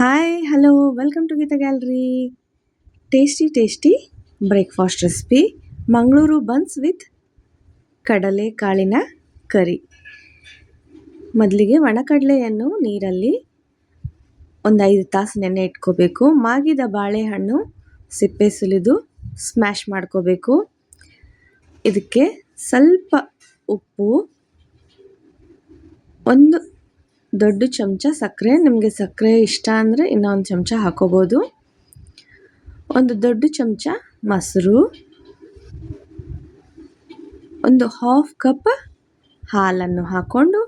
Hi hello welcome to Geetha gallery tasty tasty breakfast recipe Mangaluru buns with ಕಡಲೆ ಕಾಳಿನ ಕರಿ ಮೊದಲಿಗೆ ಒಣಕಡಲೆಯನ್ನು ನೀರಲ್ಲಿ ಒಂದು ಐದು ತಾಸು ನೆನೆ ಇಟ್ಕೋಬೇಕು. ಮಾಗಿದ ಬಾಳೆಹಣ್ಣು ಸಿಪ್ಪೆ ಸುಲಿದು ಸ್ಮ್ಯಾಶ್ ಮಾಡ್ಕೋಬೇಕು. ಇದಕ್ಕೆ ಸ್ವಲ್ಪ ಉಪ್ಪು, ಒಂದು ದೊಡ್ಡ ಚಮಚ ಸಕ್ಕರೆ, ನಿಮಗೆ ಸಕ್ಕರೆ ಇಷ್ಟ ಅಂದರೆ ಇನ್ನೊಂದು ಚಮಚ ಹಾಕೋಬೋದು. ಒಂದು ದೊಡ್ಡ ಚಮಚ ಮೊಸರು, ಒಂದು ಹಾಫ್ ಕಪ್ ಹಾಲನ್ನು ಹಾಕ್ಕೊಂಡು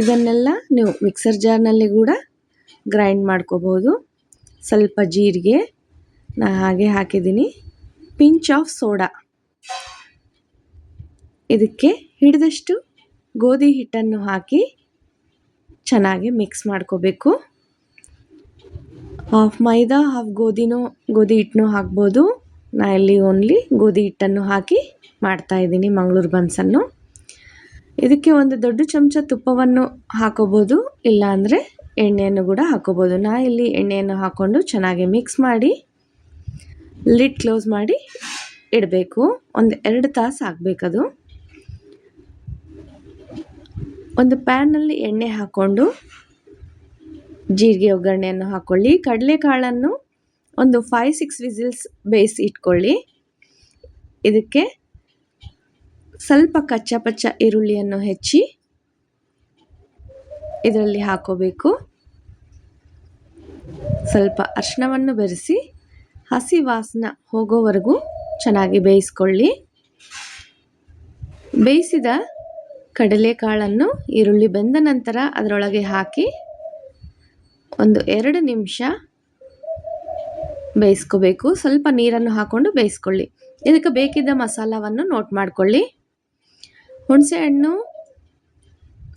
ಇದನ್ನೆಲ್ಲ ನೀವು ಮಿಕ್ಸರ್ ಜಾರ್ನಲ್ಲಿ ಕೂಡ ಗ್ರೈಂಡ್ ಮಾಡ್ಕೋಬೋದು. ಸ್ವಲ್ಪ ಜೀರಿಗೆ, ನಾ ಹಾಗೆ ಹಾಕಿದ್ದೀನಿ. ಪಿಂಚ್ ಆಫ್ ಸೋಡಾ ಇದಕ್ಕೆ ಹಿಡಿದಷ್ಟು ಗೋಧಿ ಹಿಟ್ಟನ್ನು ಹಾಕಿ ಚೆನ್ನಾಗಿ ಮಿಕ್ಸ್ ಮಾಡ್ಕೋಬೇಕು. ಹಾಫ್ ಮೈದಾ ಹಾಫ್ ಗೋಧಿನೂ, ಗೋಧಿ ಹಿಟ್ಟನ್ನು ಹಾಕ್ಬೋದು. ನಾ ಇಲ್ಲಿ ಓನ್ಲಿ ಗೋಧಿ ಹಿಟ್ಟನ್ನು ಹಾಕಿ ಮಾಡ್ತಾ ಇದ್ದೀನಿ ಮಂಗಳೂರು ಬನ್ಸನ್ನು. ಇದಕ್ಕೆ ಒಂದು ದೊಡ್ಡ ಚಮಚ ತುಪ್ಪವನ್ನು ಹಾಕೋಬೋದು, ಇಲ್ಲಾಂದರೆ ಎಣ್ಣೆಯನ್ನು ಕೂಡ ಹಾಕೋಬೋದು. ನಾ ಇಲ್ಲಿ ಎಣ್ಣೆಯನ್ನು ಹಾಕ್ಕೊಂಡು ಚೆನ್ನಾಗಿ ಮಿಕ್ಸ್ ಮಾಡಿ ಲಿಡ್ ಕ್ಲೋಸ್ ಮಾಡಿ ಇಡಬೇಕು. ಒಂದು ಎರಡು ತಾಸು ಆಗಬೇಕದು. ಒಂದು ಪ್ಯಾನಲ್ಲಿ ಎಣ್ಣೆ ಹಾಕ್ಕೊಂಡು ಜೀರಿಗೆ ಒಗ್ಗರಣೆಯನ್ನು ಹಾಕ್ಕೊಳ್ಳಿ ಕಡಲೆಕಾಳನ್ನು ಒಂದು ಫೈವ್ ಸಿಕ್ಸ್ ವಿಸಿಲ್ಸ್ ಬೇಯಿಸಿ ಇಟ್ಕೊಳ್ಳಿ. ಇದಕ್ಕೆ ಸ್ವಲ್ಪ ಕಚ್ಚ ಪಚ್ಚ ಈರುಳ್ಳಿಯನ್ನು ಹೆಚ್ಚಿ ಇದರಲ್ಲಿ ಹಾಕೋಬೇಕು. ಸ್ವಲ್ಪ ಅರ್ಶಿನವನ್ನು ಬೆರೆಸಿ ಹಸಿ ವಾಸನ ಹೋಗೋವರೆಗೂ ಚೆನ್ನಾಗಿ ಬೇಯಿಸ್ಕೊಳ್ಳಿ. ಬೇಯಿಸಿದ ಕಡಲೆಕಾಳನ್ನು ಈರುಳ್ಳಿ ಬೆಂದ ನಂತರ ಅದರೊಳಗೆ ಹಾಕಿ ಒಂದು ಎರಡು ನಿಮಿಷ ಬೇಯಿಸ್ಕೋಬೇಕು. ಸ್ವಲ್ಪ ನೀರನ್ನು ಹಾಕ್ಕೊಂಡು ಬೇಯಿಸ್ಕೊಳ್ಳಿ. ಇದಕ್ಕೆ ಬೇಕಿದ್ದ ಮಸಾಲವನ್ನು ನೋಟ್ ಮಾಡಿಕೊಳ್ಳಿ. ಹುಣಸೆಹಣ್ಣು,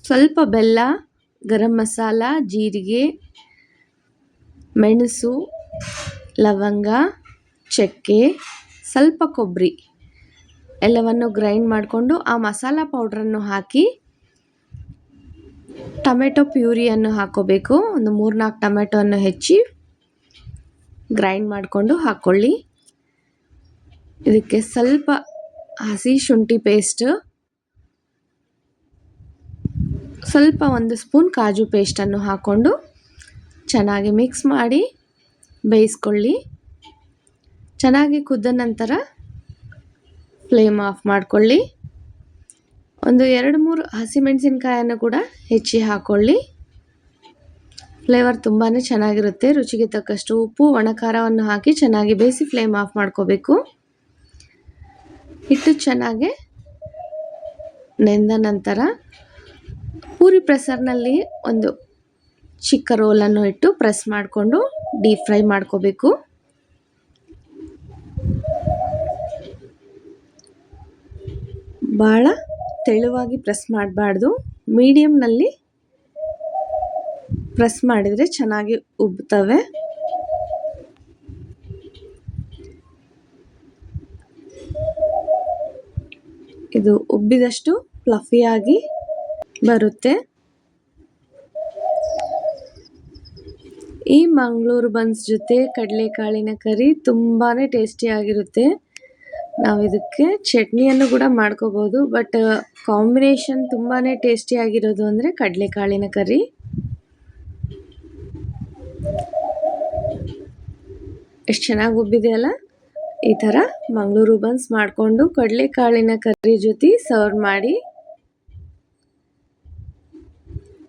ಸ್ವಲ್ಪ ಬೆಲ್ಲ, ಗರಂ ಮಸಾಲ, ಜೀರಿಗೆ, ಮೆಣಸು, ಲವಂಗ, ಚಕ್ಕೆ, ಸ್ವಲ್ಪ ಕೊಬ್ಬರಿ. ಎಲ್ಲವನ್ನು ಗ್ರೈಂಡ್ ಮಾಡಿಕೊಂಡು ಆ ಮಸಾಲ ಪೌಡ್ರನ್ನು ಹಾಕಿ ಟೊಮೆಟೊ ಪ್ಯೂರಿಯನ್ನು ಹಾಕೋಬೇಕು. ಒಂದು ಮೂರ್ನಾಲ್ಕು ಟೊಮೆಟೊವನ್ನು ಹೆಚ್ಚಿ ಗ್ರೈಂಡ್ ಮಾಡಿಕೊಂಡು ಹಾಕ್ಕೊಳ್ಳಿ ಇದಕ್ಕೆ ಸ್ವಲ್ಪ ಹಸಿ ಶುಂಠಿ ಪೇಸ್ಟ್ ಸ್ವಲ್ಪ ಒಂದು ಸ್ಪೂನ್ ಕಾಜು ಪೇಸ್ಟನ್ನು ಹಾಕ್ಕೊಂಡು ಚೆನ್ನಾಗಿ ಮಿಕ್ಸ್ ಮಾಡಿ ಬೇಯಿಸ್ಕೊಳ್ಳಿ. ಚೆನ್ನಾಗಿ ಕುದ್ದ ನಂತರ ಫ್ಲೇಮ್ ಆಫ್ ಮಾಡಿಕೊಳ್ಳಿ. ಒಂದು ಎರಡು ಮೂರು ಹಸಿಮೆಣಸಿನ್ಕಾಯನ್ನು ಕೂಡ ಹೆಚ್ಚಿ ಹಾಕ್ಕೊಳ್ಳಿ ಫ್ಲೇವರ್ ತುಂಬಾ ಚೆನ್ನಾಗಿರುತ್ತೆ. ರುಚಿಗೆ ತಕ್ಕಷ್ಟು ಉಪ್ಪು ಒಣಖಾರವನ್ನು ಹಾಕಿ ಚೆನ್ನಾಗಿ ಬೇಯಿಸಿ ಫ್ಲೇಮ್ ಆಫ್ ಮಾಡ್ಕೋಬೇಕು. ಹಿಟ್ಟು ಚೆನ್ನಾಗಿ ನೆಂದ ನಂತರ ಪೂರಿ ಪ್ರೆಸರ್ನಲ್ಲಿ ಒಂದು ಚಿಕ್ಕ ರೋಲನ್ನು ಇಟ್ಟು ಪ್ರೆಸ್ ಮಾಡಿಕೊಂಡು ಡೀಪ್ ಫ್ರೈ ಮಾಡ್ಕೋಬೇಕು. ಭಾಳ ತೆಳುವಾಗಿ ಪ್ರೆಸ್ ಮಾಡಬಾರ್ದು. ಮೀಡಿಯಮ್ನಲ್ಲಿ ಪ್ರೆಸ್ ಮಾಡಿದರೆ ಚೆನ್ನಾಗಿ ಉಬ್ತವೆ ಇದು ಉಬ್ಬಿದಷ್ಟು ಫ್ಲಫಿಯಾಗಿ ಬರುತ್ತೆ. ಈ ಮಂಗಳೂರು ಬನ್ಸ್ ಜೊತೆ ಕಡಲೆಕಾಳಿನ ಕರಿ ತುಂಬಾ ಟೇಸ್ಟಿಯಾಗಿರುತ್ತೆ ನಾವು ಇದಕ್ಕೆ ಚಟ್ನಿಯನ್ನು ಕೂಡ ಮಾಡ್ಕೋಬೋದು ಬಟ್ ಕಾಂಬಿನೇಷನ್ ತುಂಬಾ ಟೇಸ್ಟಿಯಾಗಿರೋದು ಅಂದರೆ ಕಡಲೆಕಾಳಿನ ಕರಿ. ಎಷ್ಟು ಚೆನ್ನಾಗಿ ಉಬ್ಬಿದೆಯಲ್ಲ ಈ ಥರ ಮಂಗಳೂರು ಬನ್ಸ್ ಮಾಡಿಕೊಂಡು ಕಡಲೆಕಾಳಿನ ಕರಿ ಜೊತೆ ಸರ್ವ್ ಮಾಡಿ.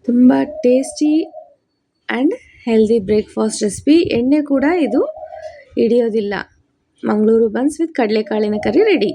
ತುಂಬ tasty and healthy breakfast recipe ಎಣ್ಣೆ ಕೂಡ ಇದು ಹಿಡಿಯೋದಿಲ್ಲ. ಮಂಗಳೂರು ಬನ್ಸ್ ವಿತ್ ಕಡಲೆಕಾಳಿನ ಕರಿ ರೆಡಿ